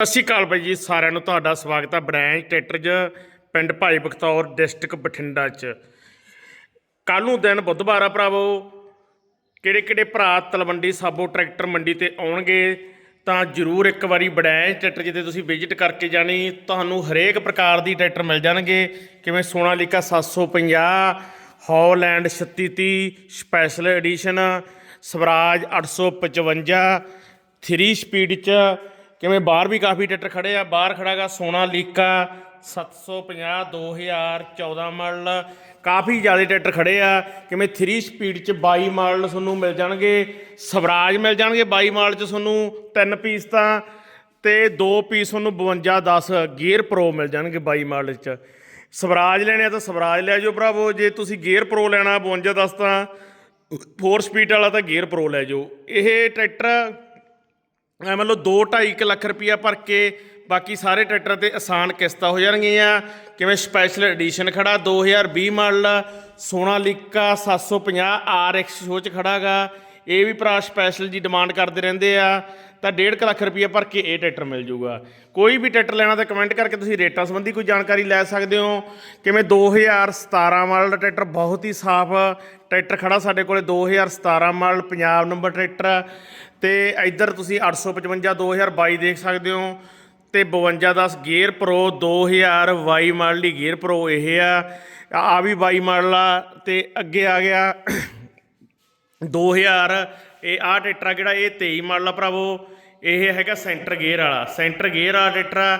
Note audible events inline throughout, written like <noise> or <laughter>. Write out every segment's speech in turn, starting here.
ਸਤਿ ਸ਼੍ਰੀ ਅਕਾਲ ਬਾਈ ਜੀ, ਸਾਰਿਆਂ ਨੂੰ ਤੁਹਾਡਾ ਸਵਾਗਤ ਹੈ ਬ੍ਰਾਂਚ ਟਰੈਕਟਰ 'ਚ, ਪਿੰਡ ਭਾਈ ਬਖਤੌਰ ਡਿਸਟ੍ਰਿਕਟ ਬਠਿੰਡਾ 'ਚ। ਕੱਲ ਨੂੰ ਦਿਨ ਬੁੱਧਵਾਰ ਆ ਭਰਾਵੋ, ਕਿਹੜੇ ਕਿਹੜੇ ਭਰਾ ਤਲਵੰਡੀ ਸਾਬੋ ਟਰੈਕਟਰ ਮੰਡੀ ਤੇ ਆਉਣਗੇ, ਤਾਂ ਜਰੂਰ ਇੱਕ ਵਾਰੀ ਬੜੈਂਚ ਟਰੈਕਟਰ ਜਿੱਤੇ ਤੁਸੀਂ ਵਿਜ਼ਿਟ ਕਰਕੇ ਜਾਣੀ, ਤੁਹਾਨੂੰ ਹਰੇਕ ਪ੍ਰਕਾਰ ਦੀ ਟਰੈਕਟਰ ਮਿਲ ਜਾਣਗੇ, ਕਿਵੇਂ Sonalika 750 Holland 3630 special edition, Swaraj 855 3 speed ਚ ਕਿਵੇਂ ਬਾਹਰ ਵੀ ਕਾਫੀ ਟਰੈਕਟਰ ਖੜੇ ਆ, ਬਾਹਰ ਖੜਾਗਾ ਸੋਨਾਲੀਕਾ 750 2014 ਮਾਡਲ। ਕਾਫੀ ਜ਼ਿਆਦਾ ਟਰੈਕਟਰ ਖੜੇ ਆ, ਕਿਵੇਂ 3 ਸਪੀਡ ਚ 22 ਮਾਡਲ ਤੁਹਾਨੂੰ ਮਿਲ ਜਾਣਗੇ, ਸਵਰਾਜ ਮਿਲ ਜਾਣਗੇ 22 ਮਾਡਲ ਚ ਤੁਹਾਨੂੰ, ਤਿੰਨ ਪੀਸ ਤਾਂ, ਤੇ ਦੋ ਪੀਸ ਤੁਹਾਨੂੰ 52 10 ਗੀਅਰ ਪ੍ਰੋ ਮਿਲ ਜਾਣਗੇ 22 ਮਾਡਲ ਚ। ਸਵਰਾਜ ਲੈਣੇ ਆ ਤਾਂ ਸਵਰਾਜ ਲੈ ਜਾਓ ਭਰਾਵੋ, ਜੇ ਤੁਸੀਂ ਗੀਅਰ ਪ੍ਰੋ ਲੈਣਾ 52 10 ਤਾਂ 4 ਸਪੀਡ ਵਾਲਾ ਤਾਂ ਗੀਅਰ ਪ੍ਰੋ ਲੈ ਜਾਓ। ਇਹ ਟਰੈਕਟਰ ਮੰਨ ਲਓ 2.5 ਲੱਖ ਰੁਪਈਆ ਭਰ ਕੇ ਬਾਕੀ ਸਾਰੇ ਟਰੈਕਟਰਾਂ ਤੇ ਆਸਾਨ ਕਿਸ਼ਤਾਂ ਹੋ ਜਾਣਗੀਆਂ। ਕਿਵੇਂ ਸਪੈਸ਼ਲ ਐਡੀਸ਼ਨ ਖੜਾ 2020 ਮਾਡਲ ਸੋਨਾਲੀਕਾ 750 RX ਸ਼ੋ ਚ ਖੜਾਗਾ। ਇਹ ਵੀ ਭਰਾ ਸਪੈਸ਼ਲ ਜੀ ਡਿਮਾਂਡ ਕਰਦੇ ਰਹਿੰਦੇ ਆ। ਤਾਂ 1.5 ਲੱਖ ਰੁਪਈਆ ਭਰ ਕੇ ਇਹ ਟਰੈਕਟਰ ਮਿਲ ਜੂਗਾ। ਕੋਈ ਵੀ ਟਰੈਕਟਰ ਲੈਣਾ ਤਾਂ ਕਮੈਂਟ ਕਰਕੇ ਤੁਸੀਂ ਰੇਟਾਂ ਸੰਬੰਧੀ ਕੋਈ ਜਾਣਕਾਰੀ ਲੈ ਸਕਦੇ ਹੋ। ਕਿਵੇਂ 2017 ਮਾਡਲ ਦਾ ਟਰੈਕਟਰ ਬਹੁਤ ਹੀ ਸਾਫ਼ ਟਰੈਕਟਰ ਖੜਾ ਸਾਡੇ ਕੋਲੇ 2017 ਮਾਡਲ ਪੰਜਾਬ ਨੰਬਰ ਟਰੈਕਟਰ। ਤੇ ਇੱਧਰ ਤੁਸੀਂ 855 2022 ਦੇਖ ਸਕਦੇ ਹੋ ਤੇ 5210 ਗੇਅਰ ਪ੍ਰੋ 2022 ਮਾਡਲ ਦੀ ਗੇਅਰ ਪ੍ਰੋ ਇਹ ਆ। ਆ ਵੀ 22 ਮਾਡਲ ਆ ਤੇ ਅੱਗੇ ਆ ਗਿਆ <coughs> 2000 ਇਹ ਆਹ ਟਰੈਕਟਰ ਆ ਜਿਹੜਾ, ਇਹ 23 ਮਾਡਲ ਆ ਭਰਾਵੋ। ਇਹ ਹੈਗਾ ਸੈਂਟਰ ਗੇਅਰ ਵਾਲਾ। ਸੈਂਟਰ ਗੇਅਰ ਵਾਲਾ ਟਰੈਕਟਰ ਆ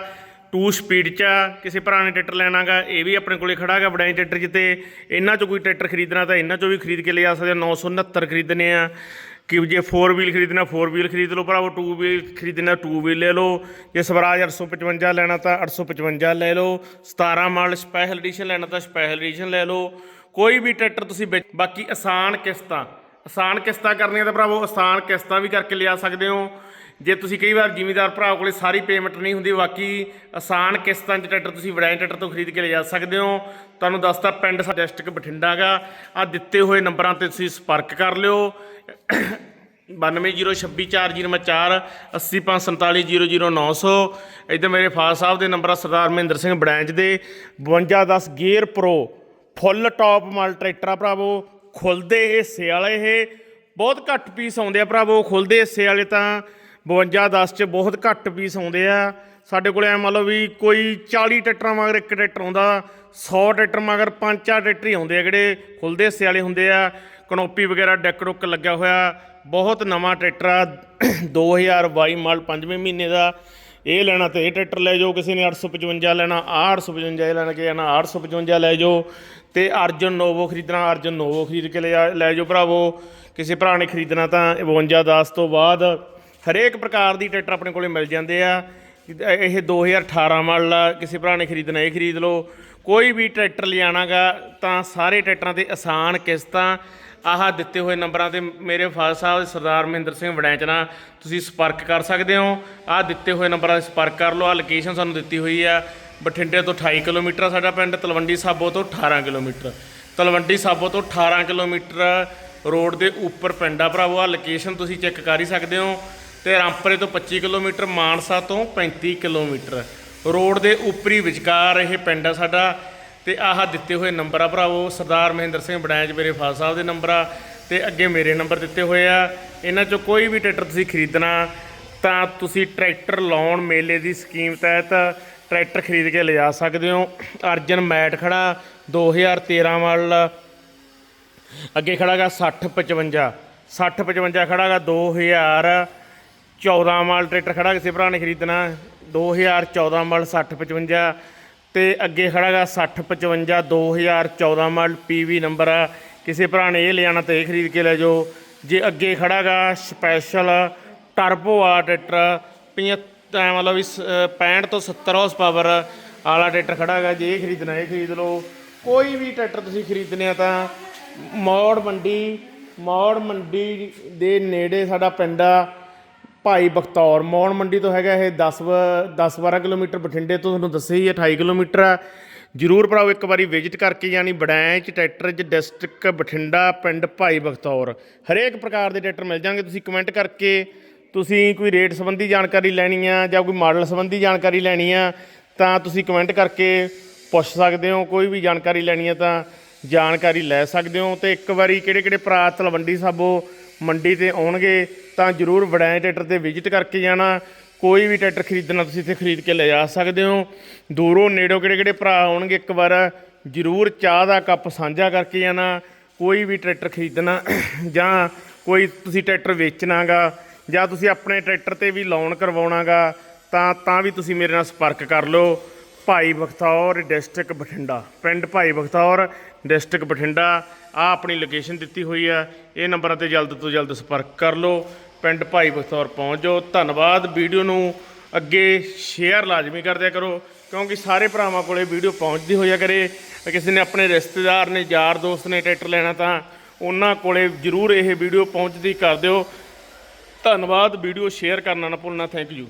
2 ਸਪੀਡ ਚ ਆ। ਕਿਸੇ ਭਰਾ ਨੇ ਟਰੈਕਟਰ ਲੈਣਾਗਾ ਇਹ ਵੀ ਆਪਣੇ ਕੋਲੇ ਖੜਾ ਹੈਗਾ ਬੜਾਈ ਟਰੈਕਟਰ ਜਿੱਤੇ। ਇਹਨਾਂ ਚੋਂ ਕੋਈ ਟਰੈਕਟਰ ਖਰੀਦਣਾ ਤਾਂ ਇਹਨਾਂ ਚੋਂ ਵੀ ਖਰੀਦ ਕੇ ਲਿਆ ਸਕਦੇ ਹੋ 969 ਖਰੀਦਣੇ ਆ। ਕਿ ਜੇ 4 ਵੀਲ ਖਰੀਦਣਾ 4 ਵੀਲ ਖਰੀਦ ਲਓ ਭਰਾਵੋ 2 ਵੀਲ ਖਰੀਦਣਾ 2 ਵੀਲ ਲੈ ਲਓ। ਜੇ ਸਵਰਾਜ 855 ਲੈਣਾ ਤਾਂ 855 ਲੈ ਲਓ। 17 ਮਾਡਲ ਸਪੈਸ਼ਲ ਐਡੀਸ਼ਨ ਲੈਣਾ ਤਾਂ ਸਪੈਸ਼ਲ ਐਡੀਸ਼ਨ ਲੈ ਲਓ। ਕੋਈ ਵੀ ਟਰੈਕਟਰ ਤੁਸੀਂ ਵਿੱਚ, ਬਾਕੀ ਆਸਾਨ ਕਿਸ਼ਤਾਂ ਆਸਾਨ ਕਿਸ਼ਤਾਂ ਕਰਨੀਆਂ ਤਾਂ ਭਰਾਵੋ, ਆਸਾਨ ਕਿਸ਼ਤਾਂ ਵੀ ਕਰਕੇ ਲਿਆ ਸਕਦੇ ਹੋ। ਜੇ ਤੁਸੀਂ ਕਈ ਵਾਰ ਜ਼ਿਮੀਦਾਰ ਭਰਾ ਕੋਲੇ ਸਾਰੀ ਪੇਮੈਂਟ ਨਹੀਂ ਹੁੰਦੀ, ਬਾਕੀ ਆਸਾਨ ਕਿਸ਼ਤਾਂ 'ਚ ਟਰੈਕਟਰ ਤੁਸੀਂ ਵੜਾਈ ਟਰੈਕਟਰ ਤੋਂ ਖਰੀਦ ਕੇ ਲਿਜਾ ਸਕਦੇ ਹੋ। ਤੁਹਾਨੂੰ ਦੱਸਤਾ ਪਿੰਡ ਸਾਡਾ ਡਿਸਟ੍ਰਿਕਟ ਬਠਿੰਡਾ ਗਾ ਆ ਦਿੱਤੇ ਹੋਏ ਨੰਬਰਾਂ ਤੇ ਤੁਸੀਂ ਸੰਪਰਕ ਕਰ ਲਿਓ। 92062404 80547000900 ਇੱਧਰ ਮੇਰੇ ਫਾਦਰ ਸਾਹਿਬ ਦੇ ਨੰਬਰ ਆ, ਸਰਦਾਰ ਮਹਿੰਦਰ ਸਿੰਘ ਬੜੈਂਚ ਦੇ। 5210 ਗੇਅਰ ਪ੍ਰੋ, ਫੁੱਲ ਟਾਪ ਮਾਲ ਟਰੈਕਟਰ ਆ ਭਰਾਵੋ। ਖੁੱਲਦੇ ਹਿੱਸੇ ਵਾਲੇ ਇਹ। ਬਹੁਤ ਘੱਟ ਪੀਸ ਆਉਂਦੇ ਆ ਭਰਾਵੋ, ਖੁੱਲਦੇ ਹਿੱਸੇ ਵਾਲੇ ਤਾਂ 5210 ਚ ਬਹੁਤ ਘੱਟ ਪੀਸ ਆਉਂਦੇ ਆ। ਸਾਡੇ ਕੋਲ ਐ ਮੰਨ ਲਓ ਵੀ ਕੋਈ 40 ਟਰੈਕਟਰਾਂ ਮਗਰ ਇੱਕ ਟਰੈਕਟਰ ਆਉਂਦਾ 100 ਟਰੈਕਟਰ ਮਗਰ 5-4 ਟਰੈਕਟਰ ਹੀ ਆਉਂਦੇ ਆ ਜਿਹੜੇ ਖੁੱਲਦੇ ਹਿੱਸੇ ਵਾਲੇ ਹੁੰਦੇ ਆ। ਕਨੋਪੀ ਵਗੈਰਾ ਡੈਕ ਡੁੱਕ ਲੱਗਿਆ ਹੋਇਆ, ਬਹੁਤ ਨਵਾਂ ਟਰੈਕਟਰ ਆ 2022 ਮਾਲ 5ਵੇਂ ਮਹੀਨੇ ਦਾ। ਇਹ ਲੈਣਾ ਤੇ ਇਹ ਟਰੈਕਟਰ ਲੈ ਜਾਓ, ਕਿਸੇ ਨੇ 855 ਲੈਣਾ, ਆਹ 855 ਇਹ ਲੈਣਾ ਕਿ ਜਾਣਾ 855 ਲੈ ਜਾਓ। ਤੇ ਅਰਜਨ ਨੋਵੋ ਖਰੀਦਣਾ, ਅਰਜਨ ਨੋਵੋ ਖਰੀਦ ਕੇ ਲੈ ਲੈ ਜਾਓ ਭਰਾਵੋ। ਕਿਸੇ ਭਰਾ ਨੇ ਖਰੀਦਣਾ ਤਾਂ 52 10 ਤੋਂ ਬਾਅਦ ਹਰੇਕ ਪ੍ਰਕਾਰ ਦੀ ਟਰੈਕਟਰ ਆਪਣੇ ਕੋਲੇ ਮਿਲ ਜਾਂਦੇ ਆ। ਇਹ 2018 ਮਾਡਲ ਆ, ਕਿਸੇ ਭਰਾ ਨੇ ਖਰੀਦਣਾ, ਇਹ ਖਰੀਦ ਲਓ। ਕੋਈ ਵੀ ਟਰੈਕਟਰ ਲਿਆਣਾਗਾ, ਤਾਂ ਸਾਰੇ ਟਰੈਕਟਰਾਂ ਤੇ ਆਸਾਨ ਕਿਸ਼ਤਾਂ, ਆਹ ਦਿੱਤੇ ਹੋਏ ਨੰਬਰਾਂ ਤੇ ਮੇਰੇ ਫਾਦਰ ਸਾਹਿਬ, ਸਰਦਾਰ ਮਹਿੰਦਰ ਸਿੰਘ ਵੜੈਂਚ ਤੁਸੀਂ ਸੰਪਰਕ ਕਰ ਸਕਦੇ ਹੋ। ਆਹ ਦਿੱਤੇ ਹੋਏ ਨੰਬਰਾਂ 'ਤੇ ਸੰਪਰਕ ਕਰ ਲਓ। ਆਹ ਲੋਕੇਸ਼ਨ ਸਾਨੂੰ ਦਿੱਤੀ ਹੋਈ ਆ, ਬਠਿੰਡੇ ਤੋਂ 28 ਕਿਲੋਮੀਟਰ ਆ ਸਾਡਾ ਪਿੰਡ, ਤਲਵੰਡੀ ਸਾਬੋ ਤੋਂ 18 ਕਿਲੋਮੀਟਰ। ਤਲਵੰਡੀ ਸਾਬੋ ਤੋਂ 18 ਕਿਲੋਮੀਟਰ ਰੋਡ ਦੇ ਉੱਪਰ ਪਿੰਡ ਆ ਭਰਾਵੋ। ਆਹ ਲੋਕੇਸ਼ਨ ਤੁਸੀਂ ਚੈੱਕ ਕਰ ਹੀ ਸਕਦੇ ਹੋ। ਤੇ ਰਾਮਪਰੇ ਤੋਂ 25 ਕਿਲੋਮੀਟਰ, ਮਾਨਸਾ ਤੋਂ 35 ਕਿਲੋਮੀਟਰ। ਰੋਡ ਦੇ ਉੱਪਰੀ ਵਿਚਕਾਰ ਇਹ ਪਿੰਡ ਆ ਸਾਡਾ ਤੇ ਆਹ ਦਿੱਤੇ ਹੋਏ ਨੰਬਰ ਆ ਭਰਾਵੋ। ਸਰਦਾਰ ਮਹਿੰਦਰ ਸਿੰਘ ਬੜੈਂਚ ਮੇਰੇ ਫਾਦਰ ਸਾਹਿਬ ਦੇ ਨੰਬਰ ਆ ਤੇ ਅੱਗੇ ਮੇਰੇ ਨੰਬਰ ਦਿੱਤੇ ਹੋਏ ਆ। ਇਹਨਾਂ ਚੋਂ ਕੋਈ ਵੀ ਟਰੈਕਟਰ ਤੁਸੀਂ ਖਰੀਦਣਾ, ਤਾਂ ਤੁਸੀਂ ਟਰੈਕਟਰ ਲਾਉਣ ਮੇਲੇ ਦੀ ਸਕੀਮ ਤਹਿਤ ਟਰੈਕਟਰ ਖਰੀਦ ਕੇ ਲਿਜਾ ਸਕਦੇ ਹੋ। ਅਰਜਨ ਮੈਟ ਖੜਾ 2013 ਵਾਲ ਅੱਗੇ ਖੜਾਗਾ 6055 6055 ਖੜਾਗਾ 2000 14 ਮਾਲ ਟਰੈਕਟਰ ਖੜਾ ਕਿਸੇ ਭਰਾ ਨੇ ਖਰੀਦਣਾ। 2014 ਮਾਲ 6055 ਤੇ ਅੱਗੇ ਖੜਾਗਾ 6055 2014 ਮਾਲ ਪੀਵੀ ਨੰਬਰ ਆ। ਕਿਸੇ ਭਰਾ ਨੇ ਇਹ ਲਿਆਣਾ ਤੇ ਇਹ ਖਰੀਦ ਕੇ ਲੈ ਜਾਓ। ਜੇ ਅੱਗੇ ਖੜਾਗਾ ਸਪੈਸ਼ਲ ਟਰਬੋ ਆ। ਟਰੈਕਟਰ 75 ਮਤਲਬ ਇਸ 65 ਤੋਂ 70 ਹਾਰਸ ਪਾਵਰ ਆਲਾ ਟਰੈਕਟਰ ਖੜਾਗਾ, ਜੇ ਇਹ ਖਰੀਦਣਾ ਇਹ ਖਰੀਦ ਲਓ। ਕੋਈ ਵੀ ਟਰੈਕਟਰ ਤੁਸੀਂ ਖਰੀਦਨੇ ਆ ਤਾਂ ਮੌੜ ਮੰਡੀ ਮੌੜ ਮੰਡੀ ਦੇ ਨੇੜੇ ਸਾਡਾ ਪਿੰਡ ਆ। ਭਾਈ ਬਖਤੌਰ ਮੌੜ ਮੰਡੀ ਤੋਂ ਹੈਗਾ ਇਹ 10 10 12 ਕਿਲੋਮੀਟਰ ਬਠਿੰਡੇ ਤੋਂ ਤੁਹਾਨੂੰ ਦੱਸਿਆ ਹੀ ਹੈ 28 ਕਿਲੋਮੀਟਰ ਆ ਜਰੂਰ ਭਰਾਓ ਇੱਕ ਵਾਰੀ ਵਿਜ਼ਿਟ ਕਰਕੇ ਜਾਣੀ ਬੜੈਂਚ, ਟਰੈਕਟਰ ਜ ਡਿਸਟ੍ਰਿਕਟ ਬਠਿੰਡਾ, ਪਿੰਡ ਭਾਈ ਬਖਤੌਰ। ਹਰੇਕ ਪ੍ਰਕਾਰ ਦੇ ਟਰੈਕਟਰ ਮਿਲ ਜਾਣਗੇ, ਤੁਸੀਂ ਕਮੈਂਟ ਕਰਕੇ ਤੁਸੀਂ ਕੋਈ ਰੇਟ ਸੰਬੰਧੀ ਜਾਣਕਾਰੀ ਲੈਣੀ ਆ ਜਾਂ ਕੋਈ ਮਾਡਲ ਸੰਬੰਧੀ ਜਾਣਕਾਰੀ ਲੈਣੀ ਆ, ਤਾਂ ਤੁਸੀਂ ਕਮੈਂਟ ਕਰਕੇ ਪੁੱਛ ਸਕਦੇ ਹੋ, ਕੋਈ ਵੀ ਜਾਣਕਾਰੀ ਲੈਣੀ ਆ ਤਾਂ ਜਾਣਕਾਰੀ ਲੈ ਸਕਦੇ ਹੋ। ਤੇ ਇੱਕ ਵਾਰੀ ਕਿਹੜੇ ਕਿਹੜੇ ਭਰਾ ਤਲਵੰਡੀ ਸਾਬੋ ਮੰਡੀ ਤੇ ਆਉਣਗੇ ਤਾਂ ਜਰੂਰ ਵੜੈਂ ਟਰੈਕਟਰ ਤੇ ਵਿਜ਼ਿਟ ਕਰਕੇ ਜਾਣਾ। ਕੋਈ ਵੀ ਟਰੈਕਟਰ ਖਰੀਦਣਾ ਤੁਸੀਂ ਇੱਥੇ ਖਰੀਦ ਕੇ ਲੈ ਜਾ ਸਕਦੇ ਹੋ। ਦੂਰੋਂ ਨੇੜੋਂ ਕਿਹੜੇ ਕਿਹੜੇ ਭਰਾ ਆਉਣਗੇ ਇੱਕ ਵਾਰ, ਜਰੂਰ ਚਾਹ ਦਾ ਕੱਪ ਸਾਂਝਾ ਕਰਕੇ ਜਾਣਾ। ਕੋਈ ਵੀ ਟਰੈਕਟਰ ਖਰੀਦਣਾ, ਜਾਂ ਕੋਈ ਤੁਸੀਂ ਟਰੈਕਟਰ ਵੇਚਣਾਗਾ, ਜਾਂ ਤੁਸੀਂ ਆਪਣੇ ਟਰੈਕਟਰ ਤੇ ਵੀ ਲੋਨ ਕਰਵਾਉਣਾਗਾ, ਤਾਂ ਤਾਂ ਵੀ ਤੁਸੀਂ ਮੇਰੇ ਨਾਲ ਸੰਪਰਕ ਕਰ ਲਓ। ਭਾਈ ਬਖਤੌਰ ਡਿਸਟ੍ਰਿਕਟ ਬਠਿੰਡਾ। ਪਿੰਡ ਭਾਈ ਬਖਤੌਰ ਡਿਸਟ੍ਰਿਕਟ ਬਠਿੰਡਾ। ਆ ਆਪਣੀ ਲੋਕੇਸ਼ਨ ਦਿੱਤੀ ਹੋਈ ਆ। ਇਹ ਨੰਬਰਾਂ ਤੇ ਜਲਦ ਤੋਂ ਜਲਦ ਸੰਪਰਕ ਕਰ ਲਓ। ਪਿੰਡ ਭਾਈ ਬਖਤੌਰ ਪਹੁੰਚ ਜਾਓ। ਧੰਨਵਾਦ। ਵੀਡੀਓ ਨੂੰ ਅੱਗੇ ਸ਼ੇਅਰ ਲਾਜ਼ਮੀ ਕਰਦਿਆ ਕਰੋ, ਕਿਉਂਕਿ ਸਾਰੇ ਭਰਾਵਾਂ ਕੋਲੇ ਵੀਡੀਓ ਪਹੁੰਚਦੀ ਹੋਇਆ ਕਰੇ। ਕਿਸੇ ਨੇ ਆਪਣੇ ਰਿਸ਼ਤੇਦਾਰ ਨੇ, ਯਾਰ ਦੋਸਤ ਨੇ ਟਰੈਕਟਰ ਲੈਣਾ ਤਾਂ ਉਹਨਾਂ ਕੋਲੇ ਜਰੂਰ ਇਹ ਵੀਡੀਓ ਪਹੁੰਚਦੀ ਕਰ ਦਿਓ। ਧੰਨਵਾਦ। ਵੀਡੀਓ ਸ਼ੇਅਰ ਕਰਨਾ ਨਾ ਭੁੱਲਣਾ। Thank you